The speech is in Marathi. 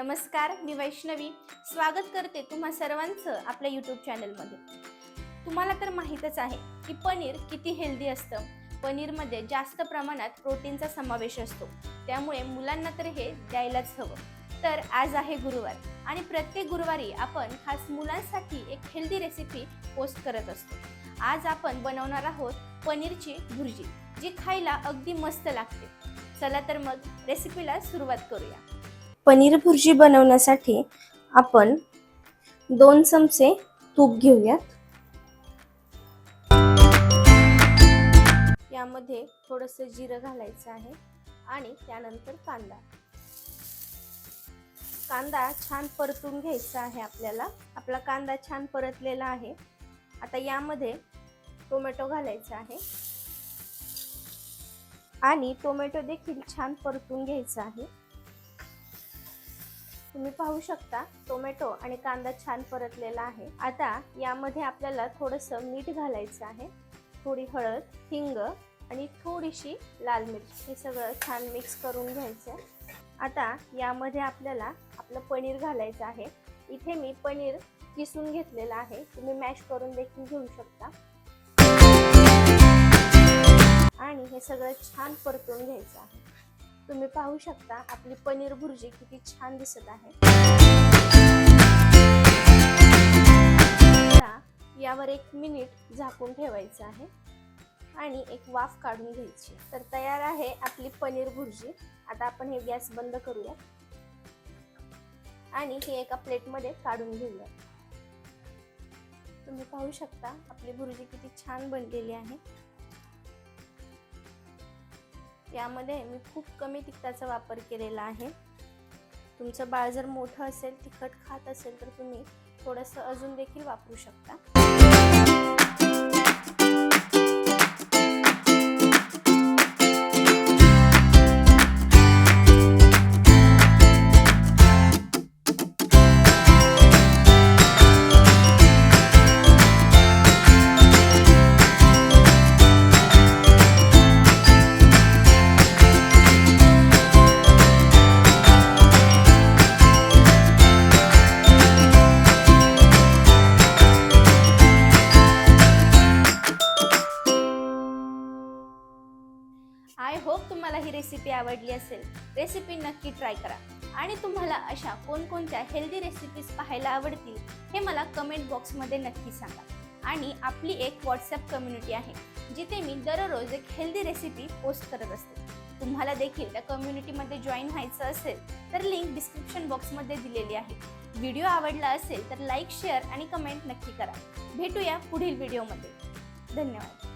नमस्कार मी वैष्णवी. स्वागत करते तुम्हा सर्वांचं आपल्या यूट्यूब चॅनलमध्ये तुम्हाला तर माहीतच आहे की पनीर किती हेल्दी असतं. पनीरमध्ये जास्त प्रमाणात प्रोटीनचा समावेश असतो. त्यामुळे मुलांना तर हे द्यायलाच हवं. तर आज आहे गुरुवार आणि प्रत्येक गुरुवारी आपण खास मुलांसाठी एक हेल्दी रेसिपी पोस्ट करत असतो. आज आपण बनवणार आहोत पनीरची भुर्जी जी खायला अगदी मस्त लागते. चला तर मग रेसिपीला सुरुवात करूया. पनीर भुर्जी बनवण्यासाठी आपण दोन चमचे तूप घेऊयात. यामध्ये थोडंसं जिरं घालायचं आहे आणि त्यानंतर कांदा. कांदा छान परतून घ्यायचा आहे आपल्याला. आपला कांदा छान परतलेला आहे. आता यामध्ये टोमॅटो घालायचा आहे. आणि टोमॅटो देखील छान परतून घ्यायचा आहे. तुम्ही पाहू शकता टोमॅटो आणि कांदा छान परतलेला आहे. आता यामध्ये आपल्याला थोडंसं मीठ घालायचं आहे. थोडी हळद हिंग आणि थोडीशी लाल मिरची. हे सगळं छान मिक्स करून घ्यायचं. आता यामध्ये आपल्याला आपलं पनीर घालायचं आहे. इथे मी पनीर किसून घेतलेलं आहे. तुम्ही मॅश करून देखील घेऊ शकता. आणि हे सगळं छान परतून घ्यायचं आहे. तुम्ही पाहू शकता आपली पनीर भुर्जी किती छान दिसत आहे. यावर एक मिनिट झाकून ठेवायचं आहे आणि एक वाफ काढून घ्यायची. तर तयार आहे आपली पनीर भुर्जी. आता आपण हे गॅस बंद करूया. आणि हे एका प्लेटमध्ये काढून घेऊया. तुम्ही पाहू शकता आपली भुर्जी किती छान बनलेली आहे. यामध्ये मी खूप कमी तिखटाचा वापर केलेला आहे. तुमचं बाळ जर मोठं असेल तिखट खात असेल तर तुम्ही थोडंसं अजून देखील वापरू शकता. तुम्हाला ही रेसिपी आवडली असेल रेसिपी नक्की ट्राय करा. आणि तुम्हाला अशा कोणकोणत्या हेल्दी रेसिपीज पाहायला आवडतील हे मला कमेंट बॉक्समध्ये नक्की सांगा. आणि आपली एक व्हॉट्सअप कम्युनिटी आहे जिथे मी दररोज एक हेल्दी रेसिपी पोस्ट करत असते. तुम्हाला देखील त्या कम्युनिटीमध्ये जॉईन व्हायचं असेल तर लिंक डिस्क्रिप्शन बॉक्समध्ये दिलेली आहे. व्हिडिओ आवडला असेल तर लाईक शेअर आणि कमेंट नक्की करा. भेटूया पुढील व्हिडिओमध्ये धन्यवाद.